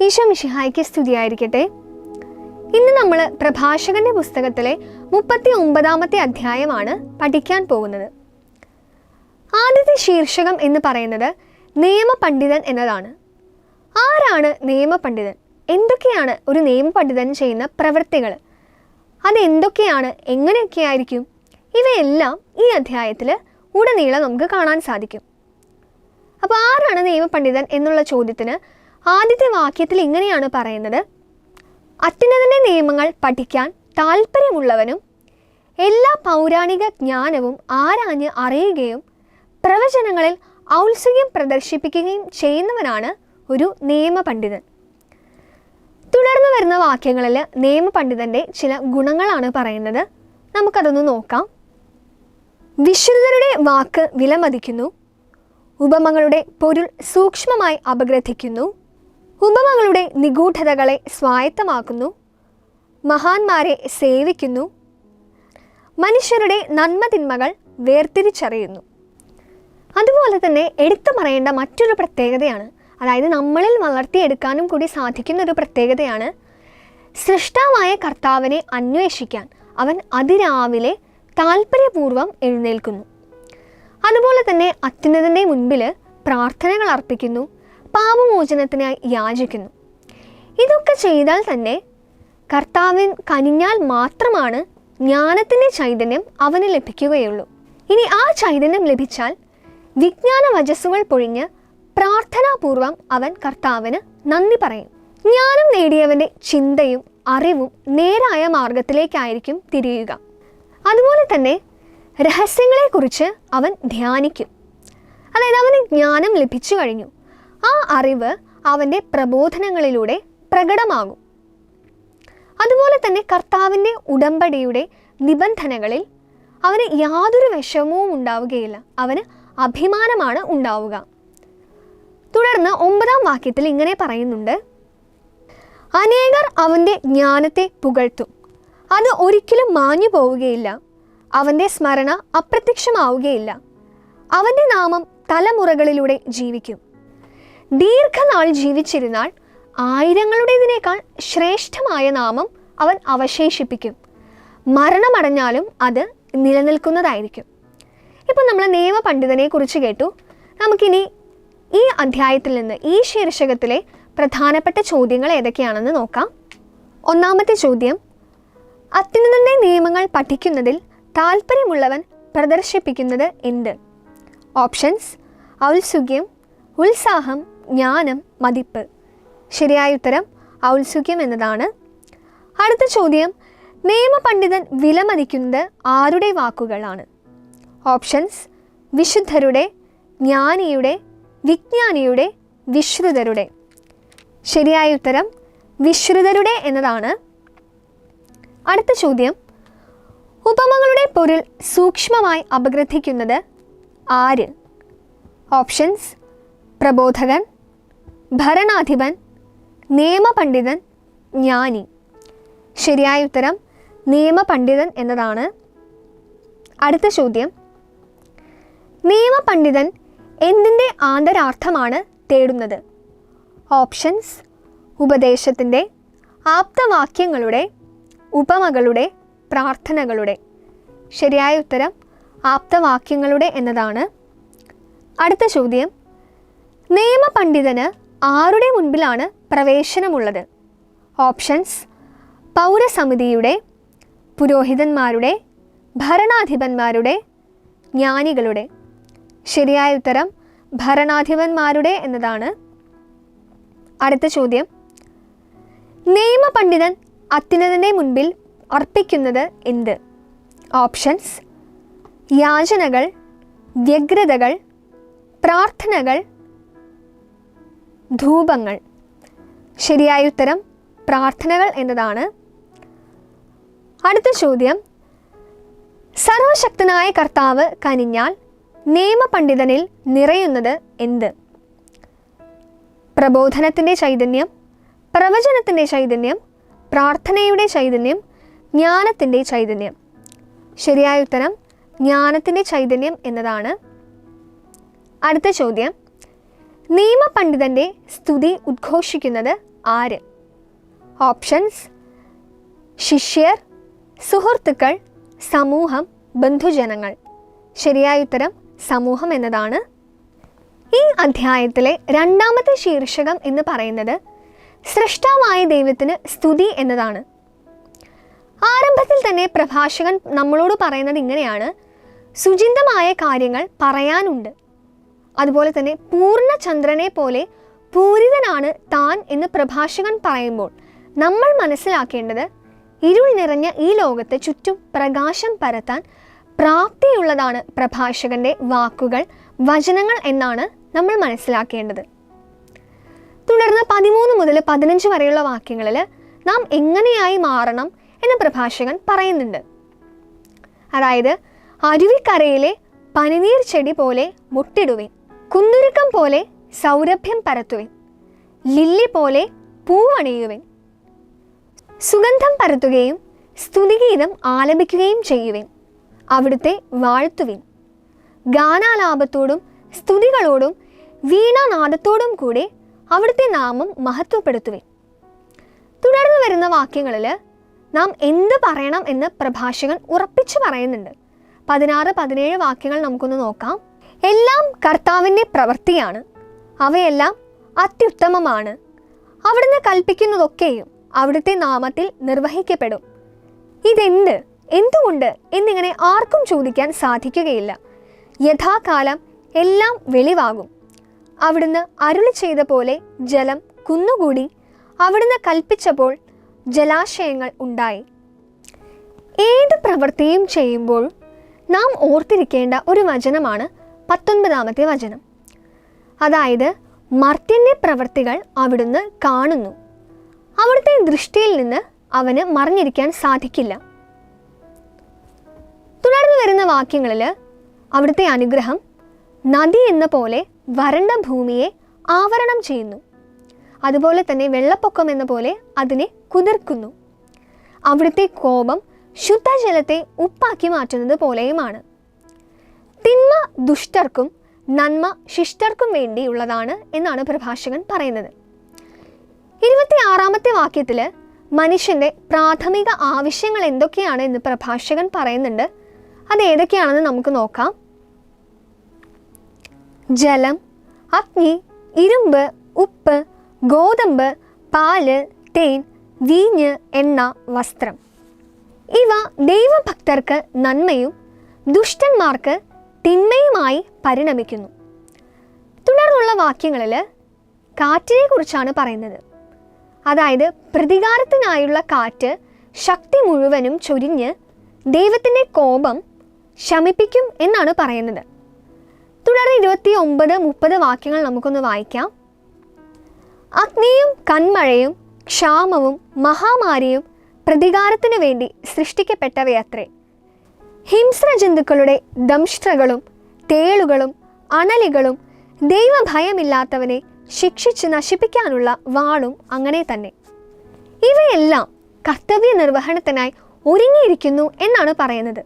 ഈശോ മിഷിഹായ്ക്ക് സ്തുതിയായിരിക്കട്ടെ. ഇന്ന് നമ്മൾ പ്രഭാഷകന്റെ പുസ്തകത്തിലെ മുപ്പത്തി ഒമ്പതാമത്തെ അധ്യായമാണ് പഠിക്കാൻ പോകുന്നത്. ആദ്യത്തെ ശീർഷകം എന്ന് പറയുന്നത് നിയമപണ്ഡിതൻ എന്നതാണ്. ആരാണ് നിയമപണ്ഡിതൻ? എന്തൊക്കെയാണ് ഒരു നിയമപണ്ഡിതൻ ചെയ്യുന്ന പ്രവൃത്തികൾ അതെന്തൊക്കെയാണ്? എങ്ങനെയൊക്കെ ആയിരിക്കും ഇവയെല്ലാം ഈ അധ്യായത്തിൽ ഉടനീളം നമുക്ക് കാണാൻ സാധിക്കും. അപ്പോൾ ആരാണ് നിയമപണ്ഡിതൻ എന്നുള്ള ചോദ്യത്തിന് ആദ്യത്തെ വാക്യത്തിൽ ഇങ്ങനെയാണ് പറയുന്നത്. അത്യുന്നതന്റെ നിയമങ്ങൾ പഠിക്കാൻ താല്പര്യമുള്ളവനും എല്ലാ പൗരാണിക ജ്ഞാനവും ആരാഞ്ഞ് അറിയുകയും പ്രവചനങ്ങളിൽ ഔത്സുഖ്യം പ്രദർശിപ്പിക്കുകയും ചെയ്യുന്നവനാണ് ഒരു നിയമപണ്ഡിതൻ. തുടർന്ന് വരുന്ന വാക്യങ്ങളിൽ നിയമപണ്ഡിതന്റെ ചില ഗുണങ്ങളാണ് പറയുന്നത്. നമുക്കതൊന്ന് നോക്കാം. വിശുദ്ധരുടെ വാക്ക് വിലമതിക്കുന്നു ഉപമകളുടെ പൊരുൾ സൂക്ഷ്മമായി അപഗ്രഥിക്കുന്നു ഉപമകളുടെ നിഗൂഢതകളെ സ്വായത്തമാക്കുന്നു. മഹാന്മാരെ സേവിക്കുന്നു. മനുഷ്യരുടെ നന്മതിന്മകൾ വേർതിരിച്ചറിയുന്നു. അതുപോലെ തന്നെ എടുത്തു പറയേണ്ട മറ്റൊരു പ്രത്യേകതയാണ് അതായത് നമ്മളിൽ വളർത്തിയെടുക്കാനും കൂടി സാധിക്കുന്ന ഒരു പ്രത്യേകതയാണ് സൃഷ്ടാവായ കർത്താവിനെ അന്വേഷിക്കാൻ അവൻ അതിരാവിലെ താല്പര്യപൂർവം എഴുന്നേൽക്കുന്നു. അതുപോലെ തന്നെ അത്യുന്നതിന്റെ മുൻപിൽ പ്രാർത്ഥനകൾ അർപ്പിക്കുന്നു. പാപമോചനത്തിനായി യാചിക്കുന്നു. ഇതൊക്കെ ചെയ്താൽ തന്നെ കർത്താവിൻ കനിഞ്ഞാൽ മാത്രമാണ് ജ്ഞാനത്തിന്റെ ചൈതന്യം അവന് ലഭിക്കുകയുള്ളൂ. ഇനി ആ ചൈതന്യം ലഭിച്ചാൽ വിജ്ഞാന വചസ്സുകൾ പൊഴിഞ്ഞ് പ്രാർത്ഥനാപൂർവം അവൻ കർത്താവിന് നന്ദി പറയും. ജ്ഞാനം നേടിയവന്റെ ചിന്തയും അറിവും നേരായ മാർഗത്തിലേക്കായിരിക്കും തിരിയുക. അതുപോലെ തന്നെ രഹസ്യങ്ങളെക്കുറിച്ച് അവൻ ധ്യാനിക്കും. അതായത് അവന് ജ്ഞാനം ലഭിച്ചു കഴിഞ്ഞു. ആ അറിവ് അവന്റെ പ്രബോധനങ്ങളിലൂടെ പ്രകടമാകും. അതുപോലെ തന്നെ കർത്താവിന്റെ ഉടമ്പടിയുടെ നിബന്ധനകളിൽ അവന് യാതൊരു വിഷമവും ഉണ്ടാവുകയില്ല. അവന് അഭിമാനമാണ് ഉണ്ടാവുക. തുടർന്ന് ഒമ്പതാം വാക്യത്തിൽ ഇങ്ങനെ പറയുന്നുണ്ട്. അനേകർ അവന്റെ ജ്ഞാനത്തെ പുകഴ്ത്തും. അത് ഒരിക്കലും മാഞ്ഞു പോവുകയില്ല. അവന്റെ സ്മരണ അപ്രത്യക്ഷമാവുകയില്ല. അവന്റെ നാമം തലമുറകളിലൂടെ ജീവിക്കും. ദീർഘനാൾ ജീവിച്ചിരുന്നാൽ ആയിരങ്ങളുടേതിനേക്കാൾ ശ്രേഷ്ഠമായ നാമം അവൻ അവശേഷിപ്പിക്കും. മരണമടഞ്ഞാലും അത് നിലനിൽക്കുന്നതായിരിക്കും. ഇപ്പം നമ്മൾ നിയമപണ്ഡിതനെ കുറിച്ച് കേട്ടു. നമുക്കിനി ഈ അധ്യായത്തിൽ നിന്ന് ഈ ശീർഷകത്തിലെ പ്രധാനപ്പെട്ട ചോദ്യങ്ങൾ ഏതൊക്കെയാണെന്ന് നോക്കാം. ഒന്നാമത്തെ ചോദ്യം അത്യുന്നതന്റെ നിയമങ്ങൾ പഠിക്കുന്നതിൽ താല്പര്യമുള്ളവൻ പ്രദർശിപ്പിക്കുന്നത് എന്ത്? ഓപ്ഷൻസ് ഔത്സുഖ്യം ഉത്സാഹം ജ്ഞാനം മതിപ്പ്. ശരിയായ ഉത്തരം ഔത്സുക്യം എന്നതാണ്. അടുത്ത ചോദ്യം നിയമപണ്ഡിതൻ വിലമതിക്കുന്നത് ആരുടെ വാക്കുകളാണ്? ഓപ്ഷൻസ് വിശുദ്ധരുടെ ജ്ഞാനിയുടെ വിജ്ഞാനിയുടെ വിശ്രുതരുടെ. ശരിയായ ഉത്തരം വിശ്രുതരുടെ എന്നതാണ്. അടുത്ത ചോദ്യം ഉപമകളുടെ പൊരുൾ സൂക്ഷ്മമായി അപഗ്രഥിക്കുന്നത് ആര്? ഓപ്ഷൻസ് പ്രബോധകൻ ഭരണാധിപൻ നിയമപണ്ഡിതൻ ജ്ഞാനി. ശരിയായ ഉത്തരം നിയമപണ്ഡിതൻ എന്നതാണ്. അടുത്ത ചോദ്യം. നിയമപണ്ഡിതൻ എന്തിന്റെ ആന്തരാർത്ഥമാണ് തേടുന്നത്? ഓപ്ഷൻസ് ഉപദേശത്തിന്റെ ആപ്തവാക്യങ്ങളുടെ ഉപമകളുടെ പ്രാർത്ഥനകളുടെ. ശരിയായ ഉത്തരം ആപ്തവാക്യങ്ങളുടെ എന്നതാണ്. അടുത്ത ചോദ്യം. നിയമപണ്ഡിതന് ആരുടെ മുൻപിലാണ് പ്രവേശനമുള്ളത്? ഓപ്ഷൻസ് പൗരസമിതിയുടെ പുരോഹിതന്മാരുടെ ഭരണാധിപന്മാരുടെ ജ്ഞാനികളുടെ. ശരിയായ ഉത്തരം ഭരണാധിപന്മാരുടെ എന്നതാണ്. അടുത്ത ചോദ്യം. നിയമപണ്ഡിതൻ അത്യുന്നതന്റെ മുൻപിൽ അർപ്പിക്കുന്നത് എന്ത്? ഓപ്ഷൻസ് യാചനകൾ വ്യഗ്രതകൾ പ്രാർത്ഥനകൾ ധൂപങ്ങൾ. ശരിയായ ഉത്തരം പ്രാർത്ഥനകൾ എന്നതാണ്. അടുത്ത ചോദ്യം. സർവശക്തനായ കർത്താവ് കനിഞ്ഞാൽ നിയമപണ്ഡിതനിൽ നിറയുന്നത് എന്ത്? പ്രബോധനത്തിന്റെ ചൈതന്യം പ്രവചനത്തിന്റെ ചൈതന്യം പ്രാർത്ഥനയുടെ ചൈതന്യം ജ്ഞാനത്തിന്റെ ചൈതന്യം. ശരിയായ ഉത്തരം ജ്ഞാനത്തിന്റെ ചൈതന്യം എന്നതാണ്. അടുത്ത ചോദ്യം. നിയമപണ്ഡിതന്റെ സ്തുതി ഉദ്ഘോഷിക്കുന്നത് ആര്? ഓപ്ഷൻസ് ശിഷ്യർ സുഹൃത്തുക്കൾ സമൂഹം ബന്ധുജനങ്ങൾ. ശരിയായ ഉത്തരം സമൂഹം എന്നതാണ്. ഈ അധ്യായത്തിലെ രണ്ടാമത്തെ ശീർഷകം എന്ന് പറയുന്നത് സൃഷ്ടാവായ ദൈവത്തിന് സ്തുതി എന്നതാണ്. ആരംഭത്തിൽ തന്നെ പ്രഭാഷകൻ നമ്മളോട് പറയുന്നത് ഇങ്ങനെയാണ്. സുചിന്തമായ കാര്യങ്ങൾ പറയാനുണ്ട്. അതുപോലെ തന്നെ പൂർണചന്ദ്രനെ പോലെ പൂരിതനാണ് താൻ എന്ന് പ്രഭാഷകൻ പറയുമ്പോൾ നമ്മൾ മനസ്സിലാക്കേണ്ടത് ഇരുൾ നിറഞ്ഞ ഈ ലോകത്തെ ചുറ്റും പ്രകാശം പരത്താൻ പ്രാപ്തിയുള്ളതാണ് പ്രഭാഷകന്റെ വാക്കുകൾ വചനങ്ങൾ എന്നാണ് നമ്മൾ മനസ്സിലാക്കേണ്ടത്. തുടർന്ന് പതിമൂന്ന് മുതൽ പതിനഞ്ച് വരെയുള്ള വാക്യങ്ങളിൽ നാം എങ്ങനെയായി മാറണം എന്ന് പ്രഭാഷകൻ പറയുന്നുണ്ട്. അതായത് അരുവിക്കരയിലെ പനിനീർ ചെടി പോലെ മുട്ടിടുവിൻ. കുന്തുരുക്കം പോലെ സൗരഭ്യം പരത്തുവിൻ. ലില്ലി പോലെ പൂവണിയുവിൻ. സുഗന്ധം പരത്തുകയും സ്തുതിഗീതം ആലപിക്കുകയും ചെയ്യുവിൻ. അവിടുത്തെ വാഴ്ത്തുവിൻ. ഗാനാലാപത്തോടും സ്തുതികളോടും വീണാനാദത്തോടും കൂടെ അവിടുത്തെ നാമം മഹത്വപ്പെടുത്തുവിൻ. തുടർന്ന് വരുന്ന വാക്യങ്ങളിൽ നാം എന്ത് പറയണം എന്ന് പ്രഭാഷകൻ ഉറപ്പിച്ചു പറയുന്നുണ്ട്. പതിനാറ് പതിനേഴ് വാക്യങ്ങൾ നമുക്കൊന്ന് നോക്കാം. എല്ലാം കർത്താവിന്റെ പ്രവൃത്തിയാണ്. അവയെല്ലാം അത്യുത്തമമാണ്. അവിടുന്ന് കൽപ്പിക്കുന്നതൊക്കെയും അവിടുത്തെ നാമത്തിൽ നിർവഹിക്കപ്പെടും. ഇതെന്ത് എന്തുകൊണ്ട് എന്നിങ്ങനെ ആർക്കും ചോദിക്കാൻ സാധിക്കുകയില്ല. യഥാകാലം എല്ലാം വെളിവാകും. അവിടുന്ന് അരുളി ചെയ്ത പോലെ ജലം കുന്നുകൂടി അവിടുന്ന് കൽപ്പിച്ചപ്പോൾ ജലാശയങ്ങൾ ഉണ്ടായി. ഏത് പ്രവൃത്തിയും ചെയ്യുമ്പോൾ നാം ഓർത്തിരിക്കേണ്ട ഒരു വചനമാണ് പത്തൊൻപതാമത്തെ വചനം. അതായത് മർത്യന്റെ പ്രവൃത്തികൾ അവിടുന്ന് കാണുന്നു. അവിടുത്തെ ദൃഷ്ടിയിൽ നിന്ന് അവന് മറിഞ്ഞിരിക്കാൻ സാധിക്കില്ല. തുടർന്ന് വരുന്ന വാക്യങ്ങളിൽ അവിടുത്തെ അനുഗ്രഹം നദി എന്ന പോലെ വരണ്ട ഭൂമിയെ ആവരണം ചെയ്യുന്നു. അതുപോലെ തന്നെ വെള്ളപ്പൊക്കം എന്ന പോലെ അതിനെ കുതിർക്കുന്നു. അവിടുത്തെ കോപം ശുദ്ധജലത്തെ ഉപ്പാക്കി മാറ്റുന്നത് പോലെയുമാണ്. തിന്മ ദുഷ്ടർക്കും നന്മ ശിഷ്ടർക്കും വേണ്ടിയുള്ളതാണ് എന്നാണ് പ്രഭാഷകൻ പറയുന്നത്. ഇരുപത്തിയാറാമത്തെ വാക്യത്തിൽ മനുഷ്യന്റെ പ്രാഥമിക ആവശ്യങ്ങൾ എന്തൊക്കെയാണ് എന്ന് പ്രഭാഷകൻ പറയുന്നുണ്ട്. അത് ഏതൊക്കെയാണെന്ന് നമുക്ക് നോക്കാം. ജലം അഗ്നി ഇരുമ്പ് ഉപ്പ് ഗോതമ്പ് പാൽ തേൻ വീഞ്ഞ് എണ്ണ വസ്ത്രം. ഇവ ദൈവഭക്തർക്ക് നന്മയും ദുഷ്ടന്മാർക്ക് തിന്മയുമായി പരിണമിക്കുന്നു. തുടർന്നുള്ള വാക്യങ്ങളിൽ കാറ്റിനെ കുറിച്ചാണ് പറയുന്നത്. അതായത് പ്രതികാരത്തിനായുള്ള കാറ്റ് ശക്തി മുഴുവനും ചൊരിഞ്ഞ് ദൈവത്തിന്റെ കോപം ശമിപ്പിക്കും എന്നാണ് പറയുന്നത്. തുടർന്ന് ഇരുപത്തി ഒമ്പത് മുപ്പത് വാക്യങ്ങൾ നമുക്കൊന്ന് വായിക്കാം. അഗ്നിയും കന്മഴയും ക്ഷാമവും മഹാമാരിയും പ്രതികാരത്തിനു വേണ്ടി സൃഷ്ടിക്കപ്പെട്ടവയത്രേ. ഹിംസ്ര ജന്തുക്കളുടെ ദംഷ്ട്രകളും തേളുകളും അണലികളും ദൈവഭയമില്ലാത്തവനെ ശിക്ഷിച്ച് നശിപ്പിക്കാനുള്ള വാളും അങ്ങനെ തന്നെ. ഇവയെല്ലാം കർത്തവ്യ നിർവഹണത്തിനായി ഒരുങ്ങിയിരിക്കുന്നു എന്നാണ് പറയുന്നത്.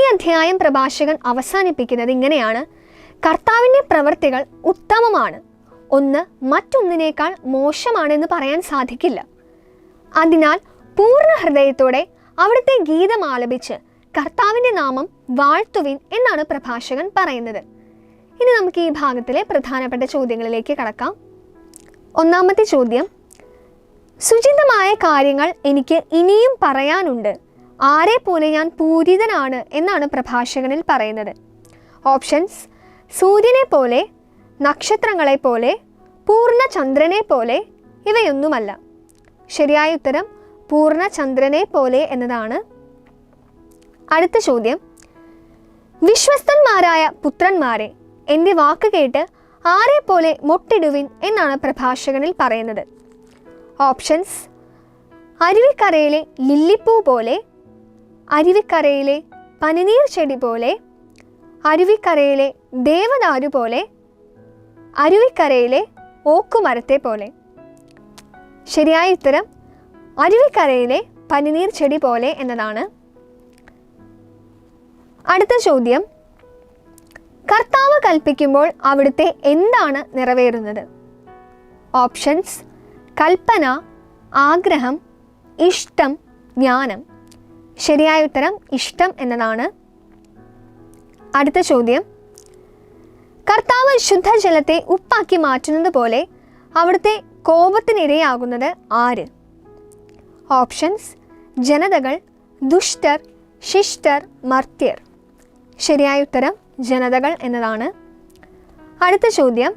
ഈ അധ്യായം പ്രഭാഷകൻ അവസാനിപ്പിക്കുന്നത് ഇങ്ങനെയാണ്. കർത്താവിന്റെ പ്രവൃത്തികൾ ഉത്തമമാണ്. ഒന്ന് മറ്റൊന്നിനേക്കാൾ മോശമാണെന്ന് പറയാൻ സാധിക്കില്ല. അതിനാൽ പൂർണ ഹൃദയത്തോടെ അവിടുത്തെ ഗീതം ആലപിച്ച് കർത്താവിന്റെ നാമം വാഴ്ത്തുവിൻ എന്നാണ് പ്രഭാഷകൻ പറയുന്നത്. ഇനി നമുക്ക് ഈ ഭാഗത്തിലെ പ്രധാനപ്പെട്ട ചോദ്യങ്ങളിലേക്ക് കടക്കാം. ഒന്നാമത്തെ ചോദ്യം സുചിതമായ കാര്യങ്ങൾ എനിക്ക് ഇനിയും പറയാനുണ്ട്. ആരെ പോലെ ഞാൻ പൂരിതനാണ് എന്നാണ് പ്രഭാഷകനിൽ പറയുന്നത്. ഓപ്ഷൻസ് സൂര്യനെ പോലെ നക്ഷത്രങ്ങളെ പോലെ പൂർണ ചന്ദ്രനെ പോലെ ഇവയൊന്നുമല്ല. ശരിയായ ഉത്തരം പൂർണ ചന്ദ്രനെ പോലെ എന്നതാണ്. അടുത്ത ചോദ്യം. വിശ്വസ്തന്മാരായ പുത്രന്മാരെ എന്റെ വാക്ക് കേട്ട് ആരെ പോലെ മൊട്ടിടുവിൻ എന്നാണ് പ്രഭാഷകനിൽ പറയുന്നത്. ഓപ്ഷൻസ് അരുവിക്കരയിലെ ലില്ലിപ്പൂ പോലെ അരുവിക്കരയിലെ പനിനീർ ചെടി പോലെ അരുവിക്കരയിലെ ദേവദാരു പോലെ അരുവിക്കരയിലെ ഓക്കുമരത്തെ പോലെ. ശരിയായ ഉത്തരം അരുവിക്കരയിലെ പനിനീർ ചെടി പോലെ എന്നതാണ്. അടുത്ത ചോദ്യം. കർത്താവ് കൽപ്പിക്കുമ്പോൾ അവിടുത്തെ എന്താണ് നിറവേറുന്നത്? ഓപ്ഷൻസ്. കൽപ്പന ആഗ്രഹം ഇഷ്ടം ജ്ഞാനം. ശരിയായ ഉത്തരം ഇഷ്ടം എന്നതാണ്. അടുത്ത ചോദ്യം. കർത്താവ് ശുദ്ധജലത്തെ ഉപ്പാക്കി മാറ്റുന്നത് പോലെ അവിടുത്തെ കോപത്തിനിരയാകുന്നത് ആര്? ഓപ്ഷൻസ്. ജനതകൾ ദുഷ്ടർ ശിഷ്ടർ മർത്യർ. ശരിയായ ഉത്തരം ജനതകൾ എന്നതാണ്. അടുത്ത ചോദ്യം.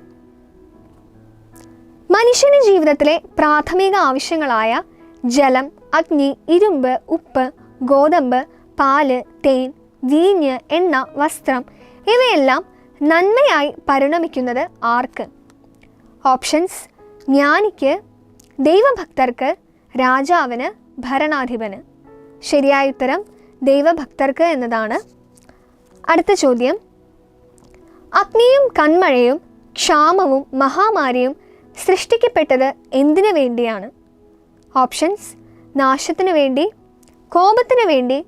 മനുഷ്യന് ജീവിതത്തിലെ പ്രാഥമിക ആവശ്യങ്ങളായ ജലം അഗ്നി ഇരുമ്പ് ഉപ്പ് ഗോതമ്പ് പാൽ തേൻ വീഞ്ഞ് എണ്ണ വസ്ത്രം ഇവയെല്ലാം നന്മയായി പരിണമിക്കുന്നത് ആർക്ക്? ഓപ്ഷൻസ് ജ്ഞാനിക്ക് ദൈവഭക്തർക്ക് രാജാവിന് ഭരണാധിപന്. ശരിയായ ഉത്തരം ദൈവഭക്തർക്ക് എന്നതാണ്. അടുത്ത ചോദ്യം. അഗ്നിയും കൺമഴയും ക്ഷാമവും മഹാമാരിയും സൃഷ്ടിക്കപ്പെട്ടത് എന്തിനു വേണ്ടിയാണ്? ഓപ്ഷൻസ് നാശത്തിനു വേണ്ടി കോപത്തിനു വേണ്ടി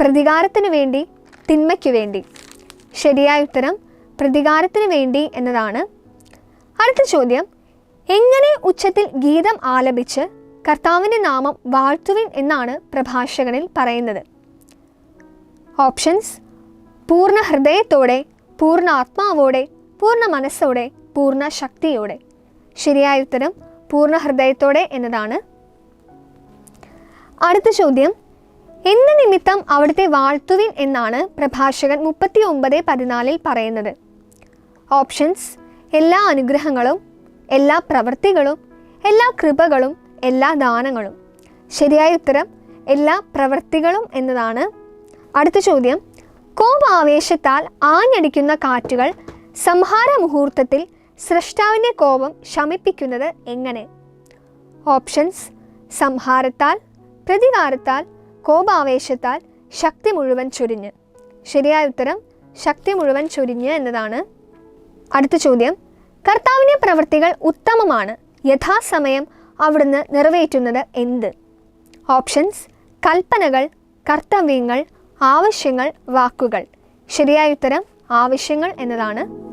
പ്രതികാരത്തിനു വേണ്ടി തിന്മയ്ക്കു വേണ്ടി. ശരിയായ ഉത്തരം പ്രതികാരത്തിനു വേണ്ടി എന്നതാണ്. അടുത്ത ചോദ്യം. എങ്ങനെ ഉച്ചത്തിൽ ഗീതം ആലപിച്ച് കർത്താവിന്റെ നാമം വാഴ്ത്തുവിൻ എന്നാണ് പ്രഭാഷകനിൽ പറയുന്നത്? ഓപ്ഷൻസ് പൂർണ ഹൃദയത്തോടെ പൂർണ ആത്മാവോടെ പൂർണ മനസ്സോടെ പൂർണ ശക്തിയോടെ ശരിയായ ഉത്തരം പൂർണ ഹൃദയത്തോടെ എന്നതാണ്. അടുത്ത ചോദ്യം. എന്ത് നിമിത്തം അവിടുത്തെ വാഴ്ത്തുവിൻ എന്നാണ് പ്രഭാഷകൻ മുപ്പത്തി ഒമ്പത് പതിനാലിൽ പറയുന്നത്. ഓപ്ഷൻസ്. എല്ലാ അനുഗ്രഹങ്ങളും എല്ലാ പ്രവൃത്തികളും എല്ലാ കൃപകളും എല്ലാ ദാനങ്ങളും. ശരിയായ ഉത്തരം എല്ലാ പ്രവൃത്തികളും എന്നതാണ്. അടുത്ത ചോദ്യം. കോപാവേശത്താൽ ആഞ്ഞടിക്കുന്ന കാറ്റുകൾ സംഹാര മുഹൂർത്തത്തിൽ സൃഷ്ടാവിന്റെ കോപം ശമിപ്പിക്കുന്നത് എങ്ങനെ? ഓപ്ഷൻസ് സംഹാരത്താൽ പ്രതികാരത്താൽ കോപാവേശത്താൽ ശക്തി മുഴുവൻ ചൊരിഞ്ഞ്. ശരിയായ ഉത്തരം ശക്തി മുഴുവൻ ചൊരിഞ്ഞ് എന്നതാണ്. അടുത്ത ചോദ്യം കർത്താവിന്റെ പ്രവൃത്തികൾ ഉത്തമമാണ്. യഥാസമയം അവിടുന്ന് നിറവേറ്റുന്നത് എന്ത്? ഓപ്ഷൻസ് കൽപ്പനകൾ കർത്തവ്യങ്ങൾ ആവശ്യങ്ങൾ വാക്കുകൾ. ശരിയായ ഉത്തരം ആവശ്യങ്ങൾ എന്നതാണ്